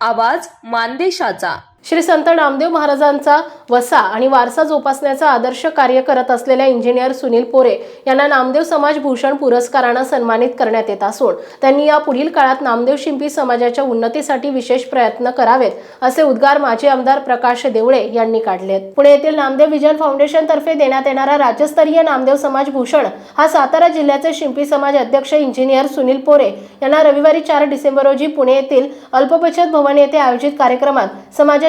आवाज मानदेशाचा. श्री संत नामदेव महाराजांचा वसा आणि वारसा जोपासण्याचा आदर्श कार्य करत असलेल्या इंजिनियर सुनील पोरे यांना नामदेव समाज भूषण पुरस्कारानं सन्मानित करण्यात येत असून त्यांनी या पुढील काळात नामदेव शिंपी समाजाच्या उन्नतीसाठी विशेष प्रयत्न करावेत असे उद्गार माजी आमदार प्रकाश देवळे यांनी काढलेत. पुणे येथील नामदेव विजन फाउंडेशन तर्फे देण्यात येणारा राज्यस्तरीय नामदेव समाज भूषण हा सातारा जिल्ह्याचे शिंपी समाज अध्यक्ष इंजिनियर सुनील पोरे यांना रविवारी चार डिसेंबर रोजी पुणे येथील अल्पबचत भवन येथे आयोजित कार्यक्रमात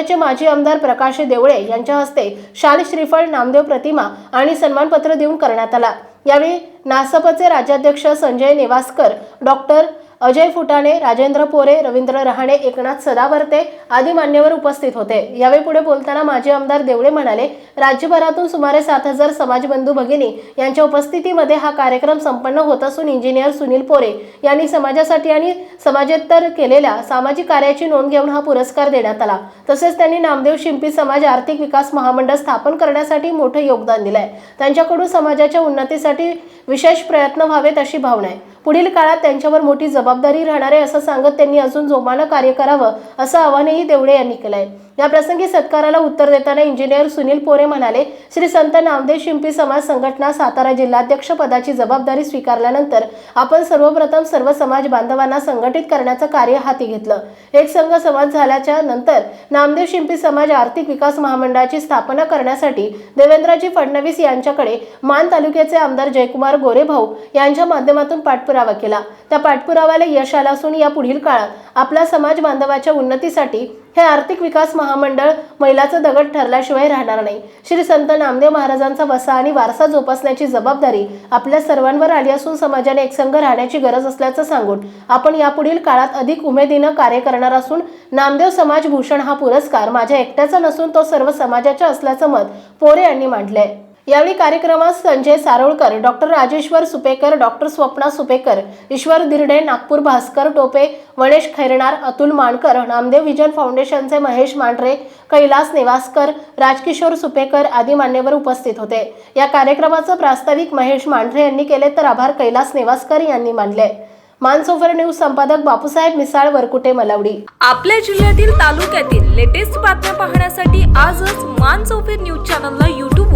समाजाचे माजी आमदार प्रकाश देवळे यांच्या हस्ते शाल श्रीफळ नामदेव प्रतिमा आणि सन्मानपत्र देऊन करण्यात आला. यावेळी नासपचे राज्याध्यक्ष संजय नेवासकर डॉक्टर अजय फुटाणे राजेंद्र पोरे रवींद्र रहाणे एकनाथ सदावर्ते आदी मान्यवर उपस्थित होते. यावेळी पुढे बोलताना माजी आमदार देवळे म्हणाले राज्यभरातून सुमारे सात हजार समाजबंधू भगिनी यांच्या उपस्थितीमध्ये हा कार्यक्रम संपन्न होत असून इंजिनियर सुनील पोरे यांनी समाजासाठी आणि समाजेतर केलेल्या सामाजिक कार्याची नोंद घेऊन हा पुरस्कार देण्यात आला. तसेच त्यांनी नामदेव शिंपी समाज आर्थिक विकास महामंडळ स्थापन करण्यासाठी मोठं योगदान दिलंय. त्यांच्याकडून समाजाच्या उन्नतीसाठी विशेष प्रयत्न व्हावेत अशी भावना आहे. पुढील काळात त्यांच्यावर मोठी जबाबदारी राहणार आहे असं सांगत त्यांनी अजून जोमानं कार्य करावं असं आवाहनही देवडे यांनी केलंय. आहे प्रसंगी सत्काराला उत्तर देताना इंजिनियर सुनील पोरे म्हणाले श्री संत नामदेव शिंपी समाज संघटना सातारा जिल्हाध्यक्ष पदाची जबाबदारी स्वीकारल्यानंतर आपण सर्वप्रथम सर्व समाज बांधवांना संघटित करण्याचं कार्य हाती घेतलं. एक संघ समाज झाल्याच्यानंतर नामदेव शिंपी समाज आर्थिक विकास महामंडळाची स्थापना करण्यासाठी देवेंद्रजी फडणवीस यांच्याकडे मान तालुक्याचे आमदार जयकुमार गोरेभाऊ यांच्या माध्यमातून पाठपुरावा केला. त्या पाठपुराव्याला यश आलं असून या पुढील काळात आपला समाज बांधवाच्या उन्नतीसाठी हे आर्थिक विकास महामंडळ मैलाचं दगड ठरल्याशिवाय राहणार नाही. श्री संत नामदेव महाराजांचा वसा आणि वारसा जोपासण्याची जबाबदारी आपल्या सर्वांवर आली असून समाजाने एकसंघ राहण्याची गरज असल्याचं सांगून आपण यापुढील काळात अधिक उमेदीनं कार्य करणार असून नामदेव समाज भूषण हा पुरस्कार माझ्या एकट्याचा नसून तो सर्व समाजाचा असल्याचं मत पोरे यांनी मांडलंय. यावेळी कार्यक्रमात Sanjay Sarolkar doctor Rajeshwar Supekar doctor Swapna Supekar Ishwar Dirde Nagpur Bhaskar Tope Vanesh Khairnar Atul Mankar Namdev vision फाउंडेशनचे महेश मांढरे कैलास नेवासकर राजकिशोर सुपेकर आदी मान्यवर उपस्थित होते. या कार्यक्रमाचं प्रास्ताविक महेश मांढरे यांनी केले तर आभार कैलास नेवासकर यांनी मानले. मानसोफर न्यूज संपादक बापूसाहेब मिसाळ वरकुटे मलावडी. आपल्या जिल्ह्यातील तालुक्यातील लेटेस्ट बातम्या पाहण्यासाठी आजच मानसोफर न्यूज चॅनलला